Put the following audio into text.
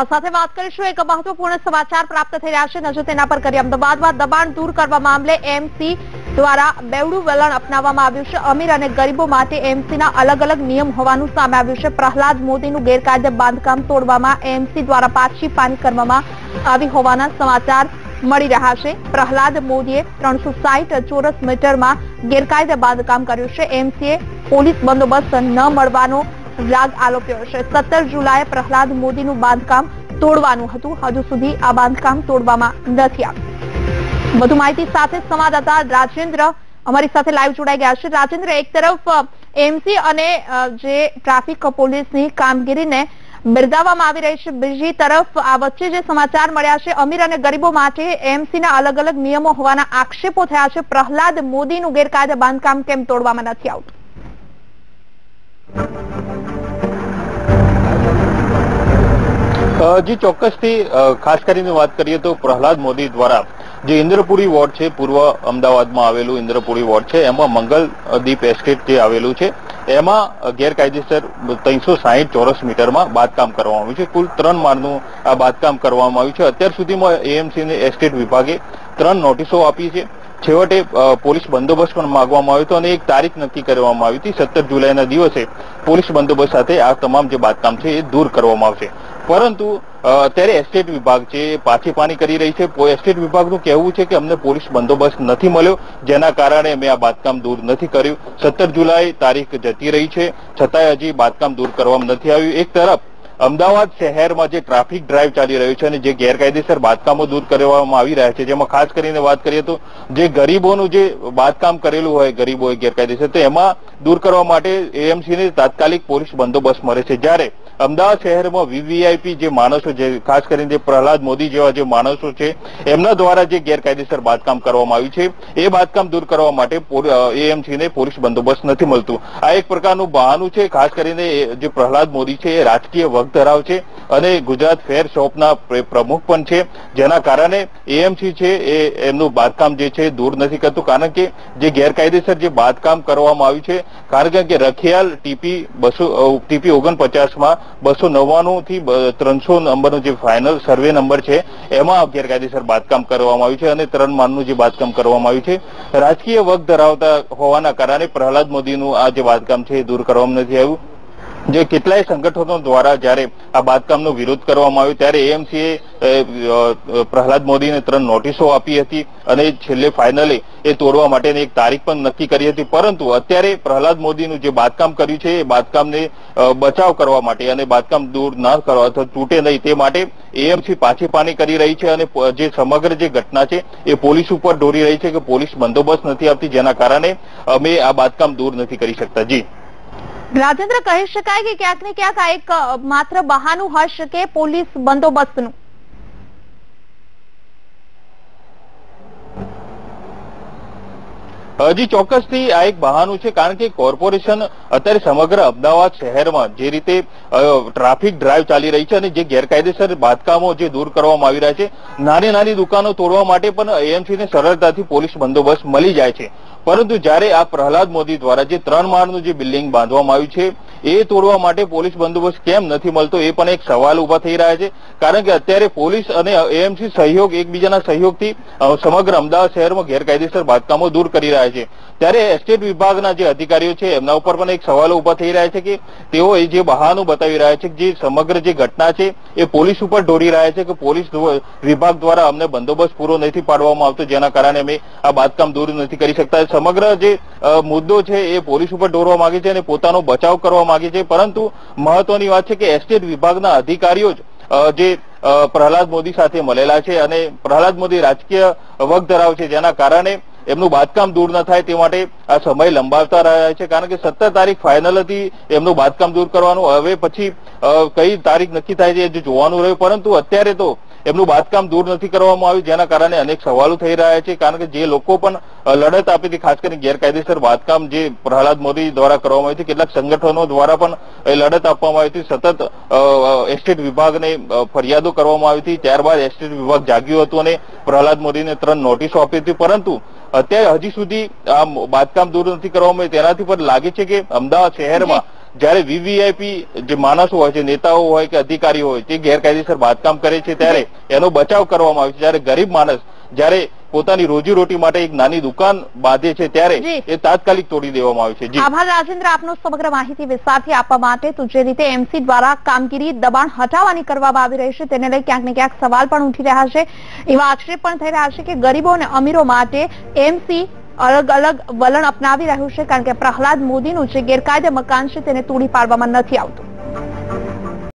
સાથે વાત કરીશું એક મહત્વપૂર્ણ સમાચાર પ્રાપ્ત થઈ રહ્યા છે. નજર તેના પર કરી અમદાવાદમાં દબાણ દૂર કરવા મામલે એમસી દ્વારા બેવડું વલણ અપનાવવામાં આવ્યું છે. અમીર અને ગરીબો માટે એમસીના અલગ અલગ નિયમ હોવાનું સામે આવ્યું છે. પ્રહલાદ મોદીનું ગેરકાયદે બાંધકામ તોડવામાં એમસી દ્વારા પાછી પાની કરવામાં આવી હોવાના સમાચાર મળી રહ્યા છે. પ્રહલાદ મોદીએ ત્રણસો ચોરસ મીટરમાં ગેરકાયદે બાંધકામ કર્યું છે. એમસીએ પોલીસ બંદોબસ્ત ન મળવાનો રાગ આલોપ્યો છે. સત્તર જુલાઈએ પ્રહલાદ મોદીનું બાંધકામ તોડવાનું હતું. હજુ સુધી આ બાંધકામ તોડવામાં નથી આવ્યું. વધુ માહિતી સાથે સંવાદદાતા રાજેન્દ્ર અમારી સાથે લાઈવ જોડાઈ ગયા છે. રાજેન્દ્ર, એક તરફ એમસી અને જે ટ્રાફિક પોલીસની કામગીરીને બિરદાવવામાં આવી રહી છે, બીજી તરફ, આ વચ્ચે જે સમાચાર મળ્યા છે, અમીર અને ગરીબો માટે એમસીના અલગ અલગ નિયમો હોવાના આક્ષેપો થયા છે. પ્રહલાદ મોદીનું ગેરકાયદે બાંધકામ કેમ તોડવામાં નથી આવતું? જી, ચોક્કસથી ખાસ કરીને વાત કરીએ તો પ્રહલાદ મોદી દ્વારા જે ઇન્દ્રપુરી વોર્ડ છે, પૂર્વ અમદાવાદમાં આવેલું ઇન્દ્રપુરી વોર્ડ છે, એમાં મંગલદીપ એસ્ટેટ જે આવેલું છે, એમાં ગેરકાયદેસર ત્રણસો સાહીઠ ચોરસ મીટરમાં બાંધકામ કરવામાં આવ્યું છે. કુલ ત્રણ માળનું આ બાંધકામ કરવામાં આવ્યું છે. અત્યાર સુધીમાં એએમસી ને એસ્ટેટ વિભાગે ત્રણ નોટિસો આપી છે. છેવટે પોલીસ બંદોબસ્ત પણ માંગવામાં આવ્યો હતો અને એક તારીખ નક્કી કરવામાં આવી હતી. સત્તર જુલાઈના દિવસે પોલીસ બંદોબસ્ત સાથે આ તમામ જે બાંધકામ છે એ દૂર કરવામાં આવશે. પરંતુ અત્યારે એસ્ટેટ વિભાગ છે પાછી પાની કરી રહી છે એસ્ટેટ વિભાગનું કહેવું છે કે અમને પોલીસ બંદોબસ્ત નથી મળ્યો, જેના કારણે અમે આ બાંધકામ દૂર નથી કર્યું. સત્તર જુલાઈ તારીખ જતી રહી છે, છતાંય હજી બાંધકામ દૂર કરવામાં નથી આવ્યું. એક તરફ, અમદાવાદ શહેરમાં જે ટ્રાફિક ડ્રાઈવ ચાલી રહ્યું છે અને જે ગેરકાયદેસર બાંધકામો દૂર કરવામાં આવી રહ્યા છે, જેમાં ખાસ કરીને વાત કરીએ તો, જે ગરીબોનું જે બાંધકામ કરેલું હોય, ગરીબોએ ગેરકાયદેસર, તો એમાં દૂર કરવા માટે એએમસીને તાત્કાલિક પોલીસ બંદોબસ્ત મળે છે. જ્યારે અમદાવાદ શહેરમાં વીવીઆઈપી જે માણસો જે ખાસ કરીને જે પ્રહલાદ મોદી જેવા જે માણસો છે, એમના દ્વારા જે ગેરકાયદેસર બાંધકામ કરવામાં આવ્યું છે, એ બાંધકામ દૂર કરવા માટે એએમસી ને પોલીસ બંદોબસ્ત નથી મળતું. આ એક પ્રકારનું બહાનું છે, ખાસ કરીને જે પ્રહલાદ મોદી છે, એ રાજકીય વગ ધરાવ છે અને ગુજરાત ફેર શોપના પ્રમુખ પણ છે. જેના કારણે એએમસી છે, એ, એમનું બાંધકામ જે છે, દૂર નથી કરતું. કારણ કે જે ગેરકાયદેસર જે બાંધકામ કરવામાં આવ્યું છે, કારણ કે રખિયાલ ટીપી બસો ટીપી ઓગણપચાસમાં બસો નવ્વાણું થી ત્રણસો નંબરનો જે ફાઇનલ સર્વે નંબર છે, એમાં ગેરકાયદેસર બાંધકામ કરવામાં આવ્યું છે અને ત્રણ માળનું જે બાંધકામ કરવામાં આવ્યું છે. રાજકીય વગ ધરાવતા હોવાના કારણે પ્રહલાદ મોદીનું આ જે બાંધકામ છે એ દૂર કરવામાં નથી આવ્યું. જે કેટલાય સંગઠનો દ્વારા જ્યારે આ બાંધકામનો વિરોધ કરવામાં આવ્યો, ત્યારે એએમસીએ પ્રહલાદ મોદીને ત્રણ નોટિસો આપી હતી અને છેલ્લે ફાઇનલી એ તોડવા માટેની એક તારીખ પણ નક્કી કરી હતી. પરંતુ અત્યારે પ્રહલાદ મોદીનું જે બાંધકામ કર્યું છે, એ બાંધકામને બચાવ કરવા માટે અને બાંધકામ દૂર ના કરવા અથવા તૂટે નહીં તે માટે એએમસી પાછી પાની કરી રહી છે અને જે સમગ્ર જે ઘટના છે, એ પોલીસ ઉપર દોરી રહી છે કે પોલીસ બંદોબસ્ત નથી આપતી, જેના કારણે અમે આ બાંધકામ દૂર નથી કરી શકતા. જી. રાજેન્દ્ર કહી શકાય કે ક્યાંક ને ક્યાંક આ એક માત્ર બહાનું હોઈ શકે પોલીસ બંદોબસ્તનું. હજી ચોક્કસથી આ એક બહાનું છે, કારણ કે કોર્પોરેશન અત્યારે સમગ્ર અમદાવાદ શહેરમાં જે રીતે ટ્રાફિક ડ્રાઈવ ચાલી રહી છે અને જે ગેરકાયદેસર બાંધકામો જે દૂર કરવામાં આવી રહ્યા છે, નાની નાની દુકાનો તોડવા માટે પણ એએમસી ને સરળતાથી પોલીસ બંદોબસ્ત મળી જાય છે. પરંતુ જ્યારે આ પ્રહલાદ મોદી દ્વારા જે ત્રણ માળનું જે બિલ્ડિંગ બાંધવામાં આવ્યું છે એ તોડવા માટે પોલીસ બંદોબસ્ત કેમ નથી મળતો એ પણ એક સવાલ ઊભા થઈ રહ્યા છે. કારણ કે અત્યારે પોલીસ અને એએમસી સહયોગ એકબીજાના સહયોગથી સમગ્ર અમદાવાદ શહેરમાં ગેરકાયદેસર બાંધકામો દૂર કરી રહ્યા છે. ત્યારે એસ્ટેટ વિભાગના જે અધિકારીઓ છે, એમના ઉપર પણ એક સવાલો ઊભા થઈ રહ્યા છે કે તેઓ એ જે બહાનું બતાવી રહ્યા છે જે સમગ્ર જે ઘટના છે, એ પોલીસ ઉપર દોડી રહ્યા છે કે પોલીસ વિભાગ દ્વારા અમને બંદોબસ્ત પૂરો નથી પાડવામાં આવતો, જેના કારણે અમે આ બાંધકામ દૂર નથી કરી શકતા. સમગ્ર જે મુદ્દો છે, એ પોલીસ ઉપર દોરવા માંગે છે અને પોતાનો બચાવ કરવા માંગે છે. પરંતુ મહત્વની વાત છે કે એસ્ટેટ વિભાગના અધિકારીઓ જ પ્રહલાદ મોદી સાથે મળેલા છે અને પ્રહલાદ મોદી રાજકીય વગ ધરાવે છે, જેના કારણે એમનું બાંધકામ દૂર ન થાય તે માટે આ સમય લંબાવતા રહ્યા છે. કારણ કે સત્તર તારીખ ફાઇનલ હતી, એમનું બાંધકામ દૂર કરવાનું. હવે પછી કઈ તારીખ નક્કી થાય છે જોવાનું રહ્યું. પરંતુ અત્યારે તો એમનું બાંધકામ દૂર નથી કરવામાં આવ્યું, જેના કારણે અનેક સવાલો થઈ રહ્યા છે, કારણ કે જે લોકો પણ લડત આપી હતી, ખાસ કરીને ગેરકાયદેસર બાંધકામ જે પ્રહલાદ મોદી દ્વારા કરવામાં આવી હતી, કેટલાક સંગઠનો દ્વારા પણ એ લડત આપવામાં આવી હતી, સતત એસ્ટેટ વિભાગને ફરિયાદો કરવામાં આવી હતી, ત્યારબાદ એસ્ટેટ વિભાગ જાગ્યું હતું અને પ્રહલાદ મોદીને ત્રણ નોટિસો આપી હતી, પરંતુ અત્યારે હજી સુધી આ બાંધકામ દૂર નથી કરવામાં આવ્યું, તેનાથી પણ લાગે છે કે અમદાવાદ શહેરમાં જ્યારે વીવીઆઈપી જે માણસો હોય છે નેતાઓ હોય કે અધિકારીઓ હોય તે ગેરકાયદેસર બાંધકામ કરે છે ત્યારે એનો બચાવ કરવામાં આવે છે. જ્યારે ગરીબ માણસ જ્યારે પોતાની રોજીરોટી માટે એક નાની દુકાન બાંધે છે ત્યારે એ તાત્કાલિક તોડી દેવામાં આવે છે. જી. આભાર રાજેન્દ્ર આપનો સમગ્ર માહિતી વિસ્તારથી આપવા માટે. તો જે રીતે એમસી દ્વારા કામગીરી દબાણ હટાવવાની કરવામાં આવી રહી છે તેને લઈ ક્યાંક ને ક્યાંક સવાલ પણ ઉઠી રહ્યા છે. એવા આક્ષેપ પણ થઈ રહ્યા છે કે ગરીબો અને અમીરો માટે એમસી અલગ અલગ વલણ અપનાવી રહ્યું છે કારણ કે પ્રહલાદ મોદીનું જે ગેરકાયદે મકાન છે તેને તોડી પાડવામાં નથી આવતું.